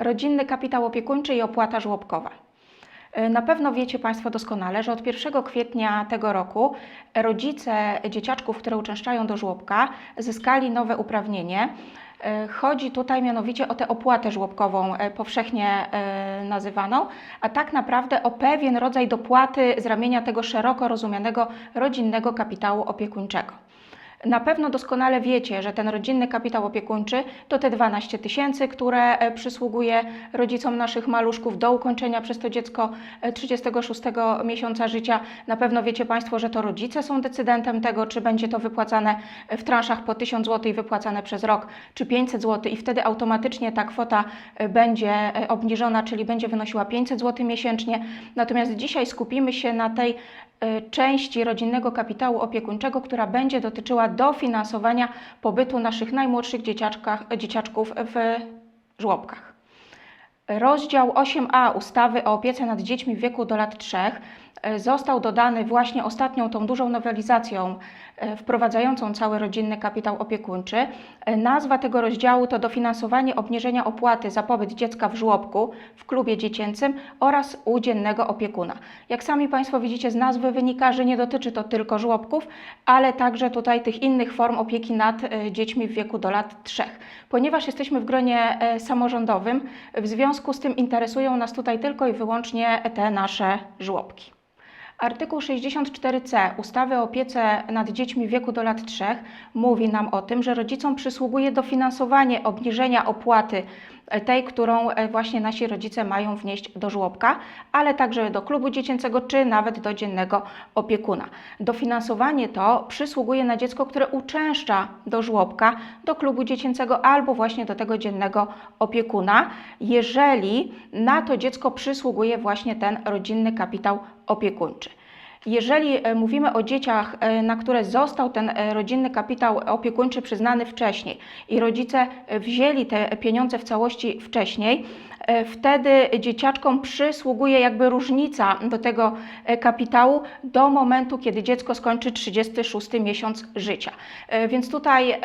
rodzinny kapitał opiekuńczy i opłata żłobkowa. E, Na pewno wiecie Państwo doskonale, że od 1 kwietnia tego roku rodzice dzieciaczków, które uczęszczają do żłobka, zyskali nowe uprawnienie. E, Chodzi tutaj mianowicie o tę opłatę żłobkową, e, powszechnie nazywaną, a tak naprawdę o pewien rodzaj dopłaty z ramienia tego szeroko rozumianego rodzinnego kapitału opiekuńczego. Na pewno doskonale wiecie, że ten rodzinny kapitał opiekuńczy to te 12 tysięcy, które e, przysługuje rodzicom naszych maluszków do ukończenia przez to dziecko e, 36 miesiąca życia. Na pewno wiecie Państwo, że to rodzice są decydentem tego, czy będzie to wypłacane w transzach po 1000 zł i wypłacane przez rok, czy 500 zł i wtedy automatycznie ta kwota e, będzie e, obniżona, czyli będzie wynosiła 500 zł miesięcznie. Natomiast dzisiaj skupimy się na tej e, części rodzinnego kapitału opiekuńczego, która będzie dotyczyła dofinansowania pobytu naszych najmłodszych dzieciaczków w żłobkach. Rozdział 8a ustawy o opiece nad dziećmi w wieku do lat 3 e, został dodany właśnie ostatnią tą dużą nowelizacją wprowadzającą cały rodzinny kapitał opiekuńczy. E, Nazwa tego rozdziału to dofinansowanie obniżenia opłaty za pobyt dziecka w żłobku, w klubie dziecięcym oraz u dziennego opiekuna. Jak sami Państwo widzicie z nazwy wynika, że nie dotyczy to tylko żłobków, ale także tutaj tych innych form opieki nad e, dziećmi w wieku do lat 3. Ponieważ jesteśmy w gronie e, samorządowym, w związku z tym interesują nas tutaj tylko i wyłącznie te nasze żłobki. Artykuł 64c ustawy o opiece nad dziećmi w wieku do lat 3 mówi nam o tym, że rodzicom przysługuje dofinansowanie obniżenia opłaty tej, którą e, właśnie nasi rodzice mają wnieść do żłobka, ale także do klubu dziecięcego czy nawet do dziennego opiekuna. Dofinansowanie to przysługuje na dziecko, które uczęszcza do żłobka, do klubu dziecięcego albo właśnie do tego dziennego opiekuna, jeżeli na to dziecko przysługuje właśnie ten rodzinny kapitał opiekuńczy. Jeżeli e, mówimy o dzieciach, e, na które został ten e, rodzinny kapitał opiekuńczy przyznany wcześniej i rodzice wzięli te pieniądze w całości wcześniej, wtedy dzieciaczkom przysługuje jakby różnica do tego e, kapitału do momentu, kiedy dziecko skończy 36 miesiąc życia. E, Więc tutaj e,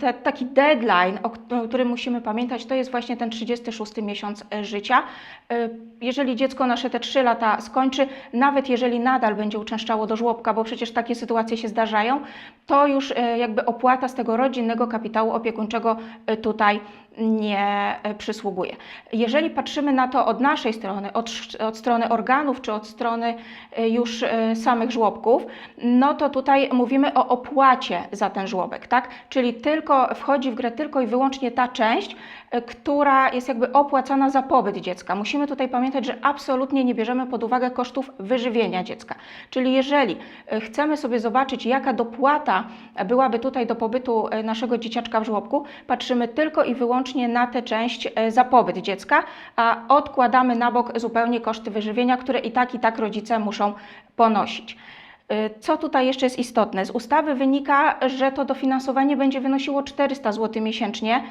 te, taki deadline, o którym musimy pamiętać, to jest właśnie ten 36 miesiąc e, życia. E, Jeżeli dziecko nasze te 3 lata skończy, nawet jeżeli nadal będzie uczęszczało do żłobka, bo przecież takie sytuacje się zdarzają, to już e, jakby opłata z tego rodzinnego kapitału opiekuńczego e, tutaj nie e, przysługuje. Jeżeli patrzymy na to od naszej strony, od, od strony organów czy od strony już samych żłobków, no to tutaj mówimy o opłacie za ten żłobek, tak? Czyli tylko wchodzi w grę tylko i wyłącznie ta część, która jest jakby opłacana za pobyt dziecka. Musimy tutaj pamiętać, że absolutnie nie bierzemy pod uwagę kosztów wyżywienia dziecka. Czyli jeżeli chcemy sobie zobaczyć, jaka dopłata byłaby tutaj do pobytu e, naszego dzieciaczka w żłobku, patrzymy tylko i wyłącznie na tę część e, za pobyt dziecka, a odkładamy na bok zupełnie koszty wyżywienia, które i tak, i tak rodzice muszą ponosić. Y, Co tutaj jeszcze jest istotne? Z ustawy wynika, że to dofinansowanie będzie wynosiło 400 zł miesięcznie.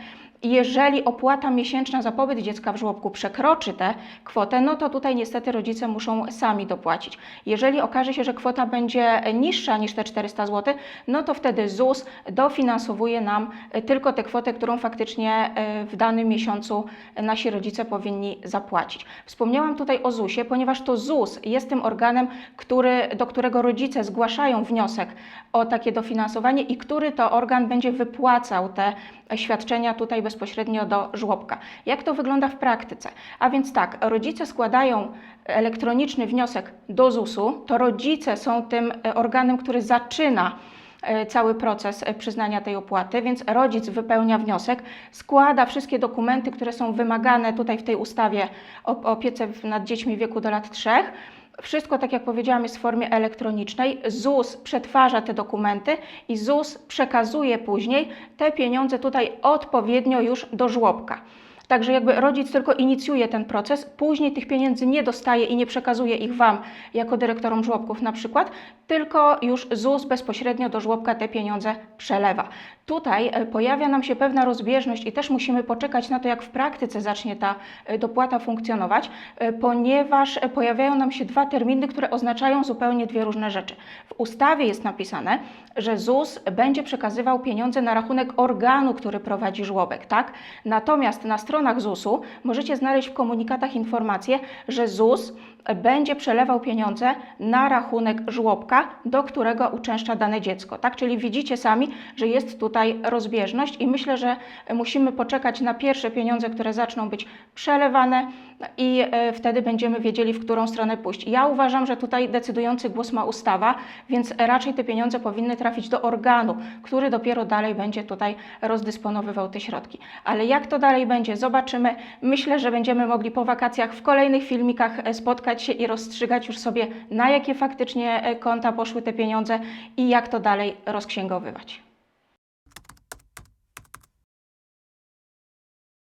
Jeżeli opłata miesięczna za pobyt dziecka w żłobku przekroczy tę kwotę, no to tutaj niestety rodzice muszą sami dopłacić. Jeżeli okaże się, że kwota będzie niższa niż te 400 zł, no to wtedy ZUS dofinansowuje nam tylko tę kwotę, którą faktycznie y, w danym miesiącu nasi rodzice powinni zapłacić. Wspomniałam tutaj o ZUS-ie, ponieważ to ZUS jest tym organem, który, do którego rodzice zgłaszają wniosek o takie dofinansowanie i który to organ będzie wypłacał te świadczenia tutaj bezpośrednio do żłobka. Jak to wygląda w praktyce? A więc tak, rodzice składają elektroniczny wniosek do ZUS-u, to rodzice są tym e, organem, który zaczyna e, cały proces e, przyznania tej opłaty, więc rodzic wypełnia wniosek, składa wszystkie dokumenty, które są wymagane tutaj w tej ustawie o opiece nad dziećmi w wieku do lat 3. Wszystko, tak jak powiedziałam, jest w formie elektronicznej. ZUS przetwarza te dokumenty i ZUS przekazuje później te pieniądze tutaj odpowiednio już do żłobka. Także jakby rodzic tylko inicjuje ten proces, później tych pieniędzy nie dostaje i nie przekazuje ich Wam jako dyrektorom żłobków na przykład, tylko już ZUS bezpośrednio do żłobka te pieniądze przelewa. Tutaj e, pojawia nam się pewna rozbieżność i też musimy poczekać na to, jak w praktyce zacznie ta e, dopłata funkcjonować, e, ponieważ pojawiają nam się dwa terminy, które oznaczają zupełnie dwie różne rzeczy. W ustawie jest napisane, że ZUS będzie przekazywał pieniądze na rachunek organu, który prowadzi żłobek, tak? Natomiast na stronie stronach ZUS-u możecie znaleźć w komunikatach informację, że ZUS będzie przelewał pieniądze na rachunek żłobka, do którego uczęszcza dane dziecko. Tak, czyli widzicie sami, że jest tutaj rozbieżność i myślę, że musimy poczekać na pierwsze pieniądze, które zaczną być przelewane i e, wtedy będziemy wiedzieli, w którą stronę pójść. Ja uważam, że tutaj decydujący głos ma ustawa, więc raczej te pieniądze powinny trafić do organu, który dopiero dalej będzie tutaj rozdysponowywał te środki. Ale jak to dalej będzie, zobaczymy. Myślę, że będziemy mogli po wakacjach w kolejnych filmikach e, spotkać się i rozstrzygać już sobie, na jakie faktycznie e, konta poszły te pieniądze i jak to dalej rozksięgowywać.